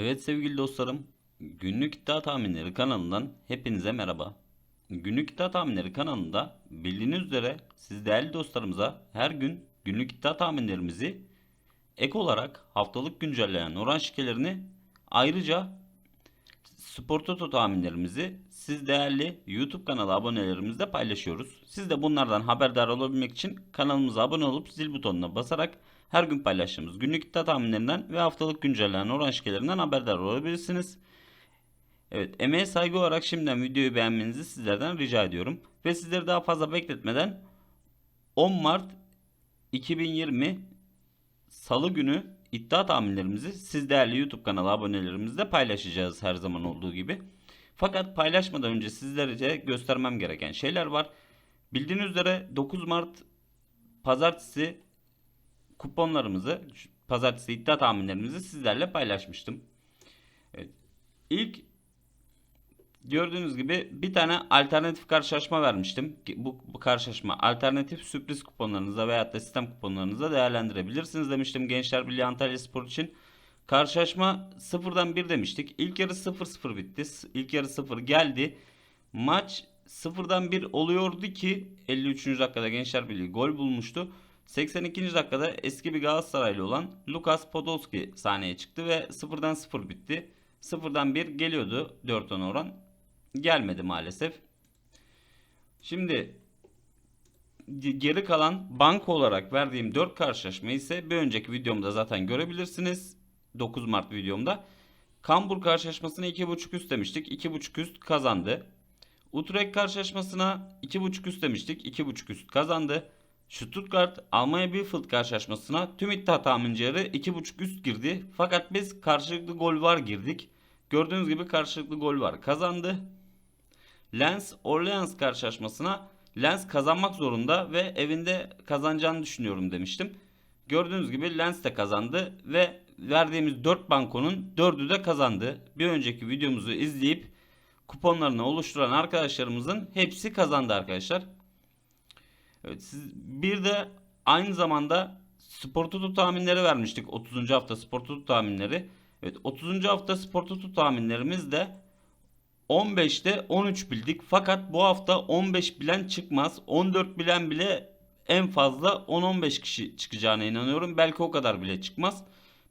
Evet sevgili dostlarım, Günlük İddia Tahminleri kanalından hepinize merhaba. Günlük İddia Tahminleri kanalında bildiğiniz üzere siz değerli dostlarımıza her gün günlük iddia tahminlerimizi ek olarak haftalık güncelleyen oran şikelerini ayrıca Spor Toto tahminlerimizi siz değerli YouTube kanalı abonelerimizle paylaşıyoruz. Siz de bunlardan haberdar olabilmek için kanalımıza abone olup zil butonuna basarak her gün paylaştığımız günlük iddia tahminlerinden ve haftalık güncellenen oran şikelerinden haberdar olabilirsiniz. Evet, emeğe saygı olarak şimdiden videoyu beğenmenizi sizlerden rica ediyorum. Ve sizleri daha fazla bekletmeden 10 Mart 2020 Salı günü iddia tahminlerimizi siz değerli YouTube kanalı abonelerimizle paylaşacağız her zaman olduğu gibi. Fakat paylaşmadan önce sizlere göstermem gereken şeyler var. Bildiğiniz üzere 9 Mart pazartesi kuponlarımızı, pazartesi iddia tahminlerimizi sizlerle paylaşmıştım. Evet. İlk gördüğünüz gibi bir tane alternatif karşılaşma vermiştim. Bu, bu karşılaşma alternatif sürpriz kuponlarınıza veyahut da sistem kuponlarınıza değerlendirebilirsiniz demiştim Gençler Birliği Antalya Spor için. Karşılaşma 0'dan 1 demiştik. İlk yarı 0-0 bitti. İlk yarı 0 geldi. Maç 0'dan 1 oluyordu ki 53. dakikada Gençler Birliği gol bulmuştu. 82. dakikada eski bir Galatasaraylı olan Lukas Podolski sahneye çıktı ve 0'dan 0 bitti. 0'dan 1 geliyordu 4 10 oran. Gelmedi maalesef. Şimdi geri kalan banko olarak verdiğim 4 karşılaşma ise bir önceki videomda zaten görebilirsiniz. 9 Mart videomda. Kambur karşılaşmasına 2.5 üst demiştik. 2.5 üst kazandı. Utrecht karşılaşmasına 2.5 üst demiştik. 2.5 üst kazandı. Stuttgart Almanya Bielefeld karşılaşmasına tüm iddia tahmincileri 2.5 üst girdi. Fakat biz karşılıklı gol var girdik. Gördüğünüz gibi karşılıklı gol var kazandı. Lens Orleans karşılaşmasına Lens kazanmak zorunda ve evinde kazanacağını düşünüyorum demiştim. Gördüğünüz gibi Lens de kazandı ve verdiğimiz 4 bankonun 4'ü de kazandı. Bir önceki videomuzu izleyip kuponlarını oluşturan arkadaşlarımızın hepsi kazandı arkadaşlar. Evet, siz bir de aynı zamanda spor tutu tahminleri vermiştik. 30. hafta spor tutu tahminleri. Evet 30. hafta spor tutu tahminlerimiz de 15'te 13 bildik. Fakat bu hafta 15 bilen çıkmaz. 14 bilen bile en fazla 10-15 kişi çıkacağına inanıyorum. Belki o kadar bile çıkmaz.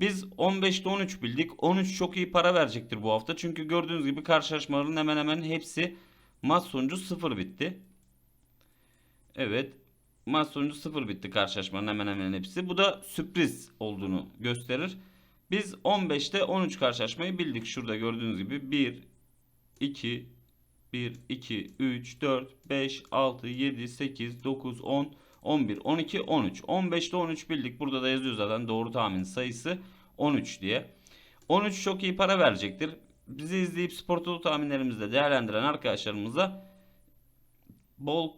Biz 15'te 13 bildik. 13 çok iyi para verecektir bu hafta. Çünkü gördüğünüz gibi karşılaşmaların hemen hemen hepsi maç sonucu 0 bitti. Evet. Maç sonucu 0 bitti karşılaşmanın hemen hemen hepsi. Bu da sürpriz olduğunu gösterir. Biz 15'te 13 karşılaşmayı bildik. Şurada gördüğünüz gibi 1, 2, 1, 2, 3, 4, 5, 6, 7, 8, 9, 10, 11, 12, 13. 15'te 13 bildik. Burada da yazıyor zaten doğru tahmin sayısı 13 diye. 13 çok iyi para verecektir. Bizi izleyip spor toto tahminlerimizde değerlendiren arkadaşlarımıza bol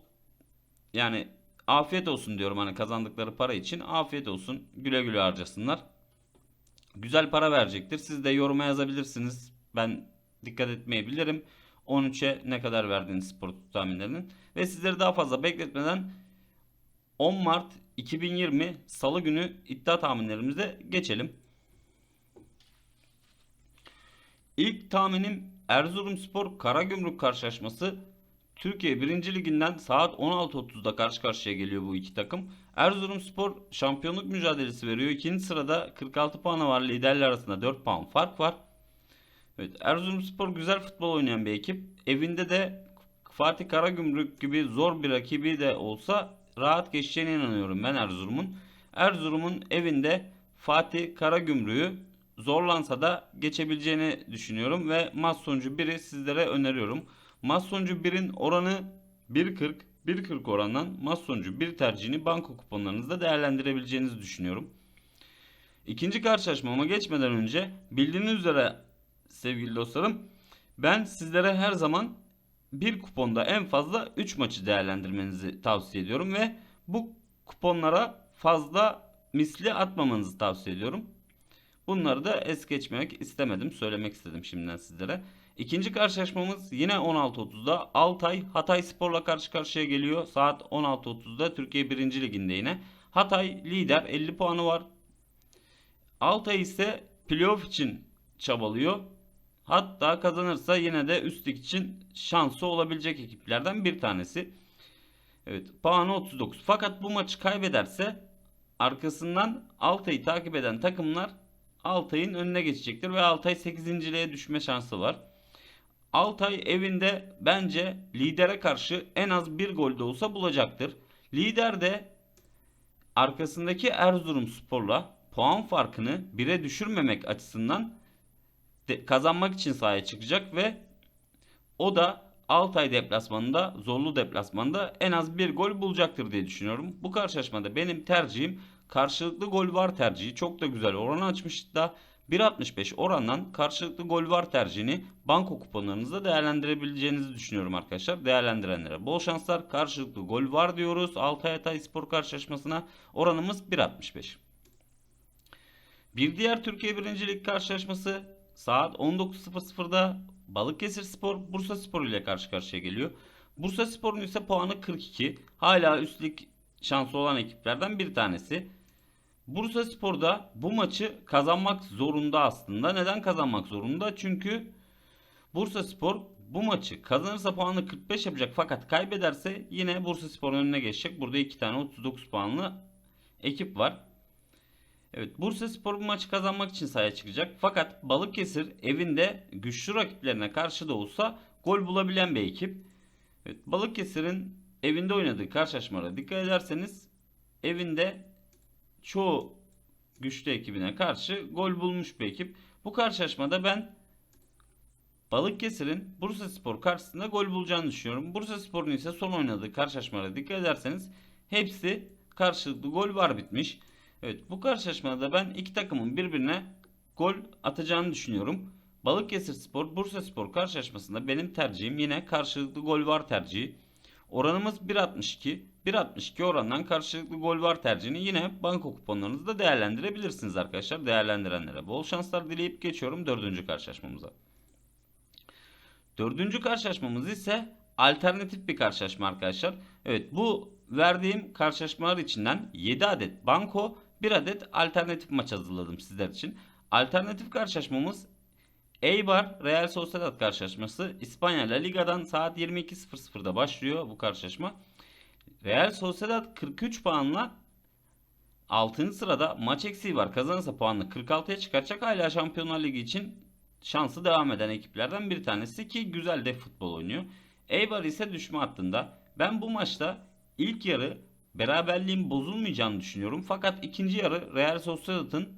yani afiyet olsun diyorum hani kazandıkları para için afiyet olsun güle güle harcasınlar. Güzel para verecektir. Siz de yoruma yazabilirsiniz. Ben dikkat etmeyebilirim. 13'e ne kadar verdiğiniz spor tahminlerinin. Ve sizleri daha fazla bekletmeden 10 Mart 2020 Salı günü iddia tahminlerimize geçelim. İlk tahminim Erzurumspor Karagümrük karşılaşması Türkiye 1. Liginden saat 16.30'da karşı karşıya geliyor bu iki takım. Erzurumspor şampiyonluk mücadelesi veriyor. İkinci sırada 46 puanı var. Liderler arasında 4 puan fark var. Evet, Erzurumspor güzel futbol oynayan bir ekip. Evinde de Fatih Karagümrük gibi zor bir rakibi de olsa rahat geçeceğine inanıyorum ben Erzurum'un. Erzurum'un evinde Fatih Karagümrük'ü zorlansa da geçebileceğini düşünüyorum ve maç sonucu 1'i sizlere öneriyorum. Maç sonucu 1'in oranı 1.40. 1.40 orandan maç sonucu 1 tercihini banko kuponlarınızda değerlendirebileceğinizi düşünüyorum. İkinci karşılaşmama geçmeden önce bildiğiniz üzere sevgili dostlarım ben sizlere her zaman bir kuponda en fazla 3 maçı değerlendirmenizi tavsiye ediyorum ve bu kuponlara fazla misli atmamanızı tavsiye ediyorum. Bunları da es geçmemek istemedim. Söylemek istedim şimdiden sizlere. İkinci karşılaşmamız yine 16.30'da Altay Hatay Spor'la karşı karşıya geliyor. Saat 16.30'da Türkiye 1. Liginde yine. Hatay lider 50 puanı var. Altay ise playoff için çabalıyor. Hatta kazanırsa yine de üst için şansı olabilecek ekiplerden bir tanesi. Evet puanı 39. Fakat bu maçı kaybederse arkasından Altay'ı takip eden takımlar Altay'ın önüne geçecektir ve Altay 8.liğe düşme şansı var. Altay evinde bence lidere karşı en az bir gol de olsa bulacaktır. Lider de arkasındaki Erzurumspor'la puan farkını bire düşürmemek açısından de- kazanmak için sahaya çıkacak ve o da Altay deplasmanında, zorlu deplasmanda en az bir gol bulacaktır diye düşünüyorum. Bu karşılaşmada benim tercihim karşılıklı gol var tercihi. Çok da güzel oran açmış da 1.65 orandan karşılıklı gol var tercihini banko kuponlarınızda değerlendirebileceğinizi düşünüyorum arkadaşlar. Değerlendirenlere bol şanslar. Karşılıklı gol var diyoruz. Altay Hatay Spor karşılaşmasına oranımız 1.65. Bir diğer Türkiye 1. Lig karşılaşması saat 19.00'da Balıkesir Spor Bursa Spor ile karşı karşıya geliyor. Bursa Spor'un ise puanı 42. Hala üst lig şansı olan ekiplerden bir tanesi. Bursa Spor'da bu maçı kazanmak zorunda aslında. Neden kazanmak zorunda? Çünkü Bursa Spor bu maçı kazanırsa puanı 45 yapacak fakat kaybederse yine Bursa Spor'un önüne geçecek. Burada iki tane 39 puanlı ekip var. Evet Bursa Spor bu maçı kazanmak için sahaya çıkacak. Fakat Balıkesir evinde güçlü rakiplerine karşı da olsa gol bulabilen bir ekip. Evet, Balıkesir'in evinde oynadığı karşılaşmalara dikkat ederseniz evinde çoğu güçlü ekibine karşı gol bulmuş bir ekip. Bu karşılaşmada ben Balıkesir'in Bursa Spor karşısında gol bulacağını düşünüyorum. Bursa Spor'un ise son oynadığı karşılaşmalara dikkat ederseniz hepsi karşılıklı gol var bitmiş. Evet bu karşılaşmada ben iki takımın birbirine gol atacağını düşünüyorum. Balıkesir Spor Bursa Spor karşılaşmasında benim tercihim yine karşılıklı gol var tercihi. Oranımız 1.62. 1.62 orandan karşılıklı gol var tercihini yine banko kuponlarınızda değerlendirebilirsiniz arkadaşlar. Değerlendirenlere bol şanslar dileyip geçiyorum dördüncü karşılaşmamıza. Dördüncü karşılaşmamız ise alternatif bir karşılaşma arkadaşlar. Evet bu verdiğim karşılaşmalar içinden 7 adet banko 1 adet alternatif maç hazırladım sizler için. Alternatif karşılaşmamız Eibar Real Sociedad karşılaşması İspanya La Liga'dan saat 22.00'da başlıyor bu karşılaşma. Real Sociedad 43 puanla 6. sırada maç eksiği var. Kazanırsa puanını 46'ya çıkaracak. Hala Şampiyonlar Ligi için şansı devam eden ekiplerden bir tanesi ki güzel de futbol oynuyor. Eibar ise düşme hattında. Ben bu maçta ilk yarı beraberliğin bozulmayacağını düşünüyorum. Fakat ikinci yarı Real Sociedad'ın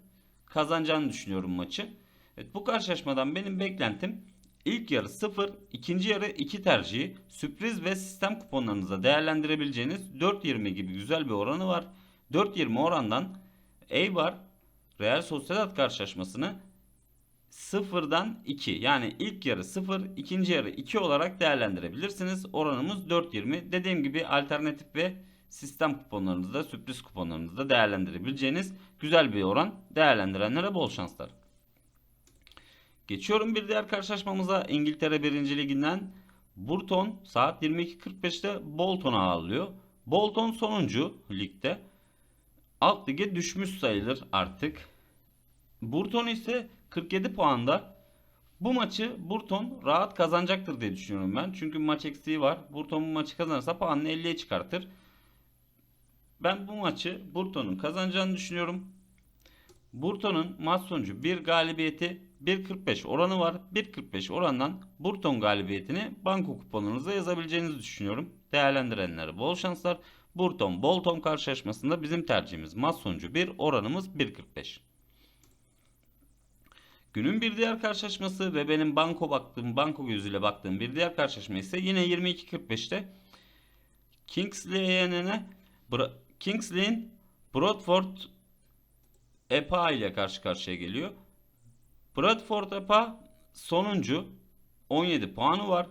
kazanacağını düşünüyorum maçı. Evet, bu karşılaşmadan benim beklentim ilk yarı 0, ikinci yarı 2 tercihi, sürpriz ve sistem kuponlarınızda değerlendirebileceğiniz 4.20 gibi güzel bir oranı var. 4.20 orandan Eibar Real Sociedad karşılaşmasını 0'dan 2 yani ilk yarı 0 ikinci yarı 2 olarak değerlendirebilirsiniz. Oranımız 4.20 dediğim gibi alternatif ve sistem kuponlarınızda sürpriz kuponlarınızda değerlendirebileceğiniz güzel bir oran değerlendirenlere bol şanslar. Geçiyorum bir diğer karşılaşmamıza İngiltere 1. Liginden Burton saat 22.45'te Bolton'a ağırlıyor. Bolton sonuncu ligde. Alt lige düşmüş sayılır artık. Burton ise 47 puanda. Bu maçı Burton rahat kazanacaktır diye düşünüyorum ben. Çünkü maç eksiği var. Burton bu maçı kazanırsa puanını 50'ye çıkartır. Ben bu maçı Burton'un kazanacağını düşünüyorum. Burton'un maç sonucu bir galibiyeti 1.45 oranı var. 1.45 orandan Burton galibiyetini banko kuponunuza yazabileceğinizi düşünüyorum. Değerlendirenlere bol şanslar. Burton Bolton karşılaşmasında bizim tercihimiz maç sonucu 1 oranımız 1.45. Günün bir diğer karşılaşması ve benim banko baktığım, banko gözüyle baktığım bir diğer karşılaşma ise yine 22.45'te Kingsley'e Kingsley'in Bradford EPA ile karşı karşıya geliyor. Bradford EPA sonuncu 17 puanı var.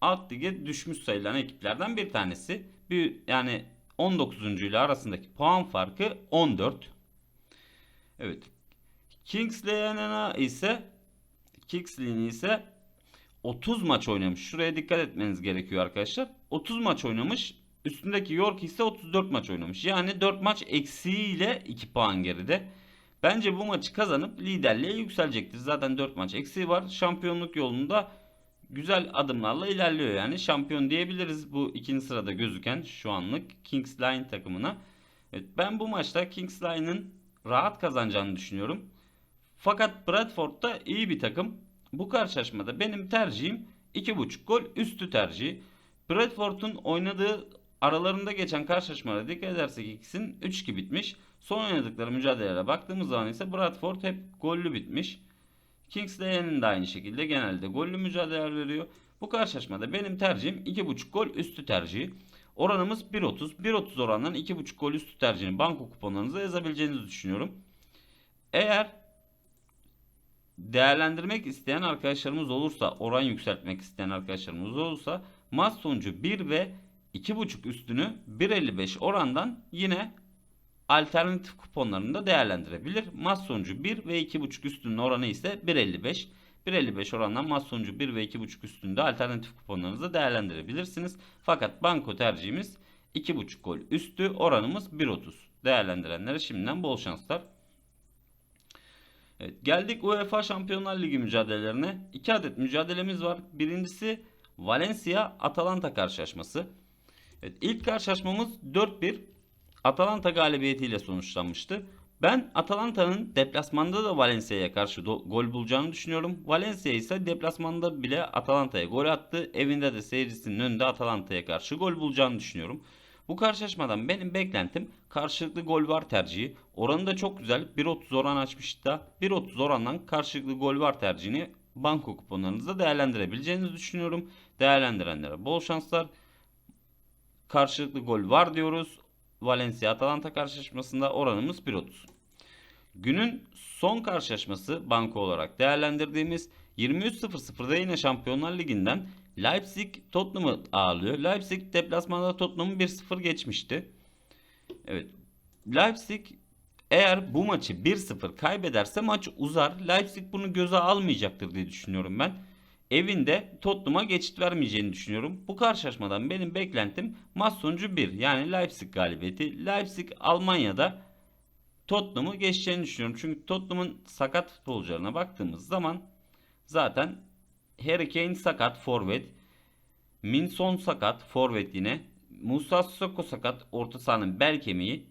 Alt lige düşmüş sayılan ekiplerden bir tanesi. Bir yani 19. ile arasındaki puan farkı 14. Evet. Kingsley'e ise Kingsley'in ise 30 maç oynamış. Şuraya dikkat etmeniz gerekiyor arkadaşlar. 30 maç oynamış. Üstündeki York ise 34 maç oynamış. Yani 4 maç eksiğiyle 2 puan geride. Bence bu maçı kazanıp liderliğe yükselecektir. Zaten 4 maç eksiği var. Şampiyonluk yolunda güzel adımlarla ilerliyor yani. Şampiyon diyebiliriz bu ikinci sırada gözüken şu anlık Kings Line takımına. Evet, ben bu maçta Kings Line'ın rahat kazanacağını düşünüyorum. Fakat Bradford da iyi bir takım. Bu karşılaşmada benim tercihim 2.5 gol üstü tercihi. Bradford'un oynadığı aralarında geçen karşılaşmalara dikkat edersek ikisinin 3-2 bitmiş. Son oynadıkları mücadelelere baktığımız zaman ise Bradford hep gollü bitmiş. Kings de aynı şekilde genelde gollü mücadeleler veriyor. Bu karşılaşmada benim tercihim 2.5 gol üstü tercihi. Oranımız 1.30. 1.30 orandan 2.5 gol üstü tercihini banko kuponlarınıza yazabileceğinizi düşünüyorum. Eğer değerlendirmek isteyen arkadaşlarımız olursa, oran yükseltmek isteyen arkadaşlarımız olursa maç sonucu 1 ve 2.5 üstünü 1.55 orandan yine alternatif kuponlarında değerlendirebilir. Maç sonucu 1 ve 2.5 üstünün oranı ise 1.55. 1.55 orandan maç sonucu 1 ve 2.5 üstünde alternatif kuponlarınızı değerlendirebilirsiniz. Fakat banko tercihimiz 2.5 gol üstü oranımız 1.30. Değerlendirenlere şimdiden bol şanslar. Evet, geldik UEFA Şampiyonlar Ligi mücadelelerine. İki adet mücadelemiz var. Birincisi Valencia Atalanta karşılaşması. Evet, ilk karşılaşmamız 4-1 Atalanta galibiyetiyle sonuçlanmıştı. Ben Atalanta'nın deplasmanda da Valencia'ya karşı gol bulacağını düşünüyorum. Valencia ise deplasmanda bile Atalanta'ya gol attı. Evinde de seyircisinin önünde Atalanta'ya karşı gol bulacağını düşünüyorum. Bu karşılaşmadan benim beklentim karşılıklı gol var tercihi. Oranı da çok güzel. 1.30 oran açmış da 1.30 orandan karşılıklı gol var tercihini banko kuponlarınızda değerlendirebileceğinizi düşünüyorum. Değerlendirenlere bol şanslar. Karşılıklı gol var diyoruz. Valencia Atalanta karşılaşmasında oranımız 1.30. Günün son karşılaşması banko olarak değerlendirdiğimiz 23.00'da yine Şampiyonlar Ligi'nden Leipzig Tottenham'ı ağırlıyor. Leipzig deplasmanda Tottenham'ı 1-0 geçmişti. Evet. Leipzig eğer bu maçı 1-0 kaybederse maç uzar. Leipzig bunu göze almayacaktır diye düşünüyorum ben. Evinde Tottenham'a geçit vermeyeceğini düşünüyorum. Bu karşılaşmadan benim beklentim maç sonucu 1. Yani Leipzig galibiyeti. Leipzig Almanya'da Tottenham'ı geçeceğini düşünüyorum. Çünkü Tottenham'ın sakat futbolcularına baktığımız zaman zaten Harry Kane sakat forvet. Minson sakat forvet yine. Musa Sissoko sakat orta sahanın bel kemiği.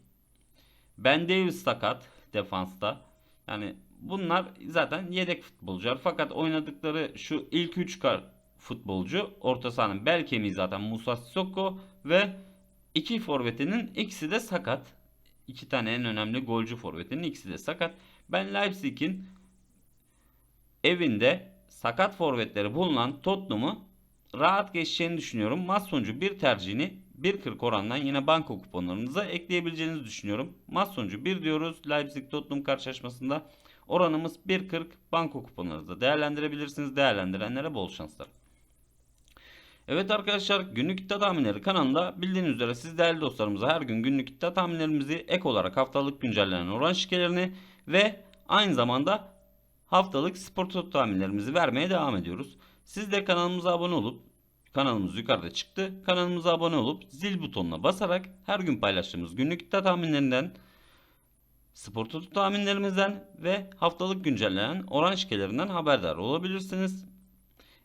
Ben Davis sakat defansta. Yani bunlar zaten yedek futbolcular. Fakat oynadıkları şu ilk 3 kar futbolcu orta sahanın bel kemiği zaten Musa Sissoko ve iki forvetinin ikisi de sakat. İki tane en önemli golcü forvetinin ikisi de sakat. Ben Leipzig'in evinde sakat forvetleri bulunan Tottenham'ı rahat geçeceğini düşünüyorum. Maç sonucu bir tercihini 1.40 orandan yine banko kuponlarınıza ekleyebileceğinizi düşünüyorum. Maç sonucu 1 diyoruz Leipzig Tottenham karşılaşmasında. Oranımız 1.40 banko kuponlarınızda değerlendirebilirsiniz. Değerlendirenlere bol şanslar. Evet arkadaşlar günlük iddia tahminleri kanalında bildiğiniz üzere siz değerli dostlarımıza her gün günlük iddia tahminlerimizi ek olarak haftalık güncellenen oran şikelerini ve aynı zamanda haftalık spor toto tahminlerimizi vermeye devam ediyoruz. Siz de kanalımıza abone olup kanalımız yukarıda çıktı. Kanalımıza abone olup zil butonuna basarak her gün paylaştığımız günlük iddia tahminlerinden spor toto tahminlerimizden ve haftalık güncellenen oran şikelerinden haberdar olabilirsiniz.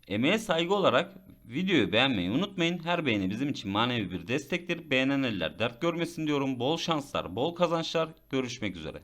Emeğe saygı olarak videoyu beğenmeyi unutmayın. Her beğeni bizim için manevi bir destektir. Beğenen eller dert görmesin diyorum. Bol şanslar, bol kazançlar. Görüşmek üzere.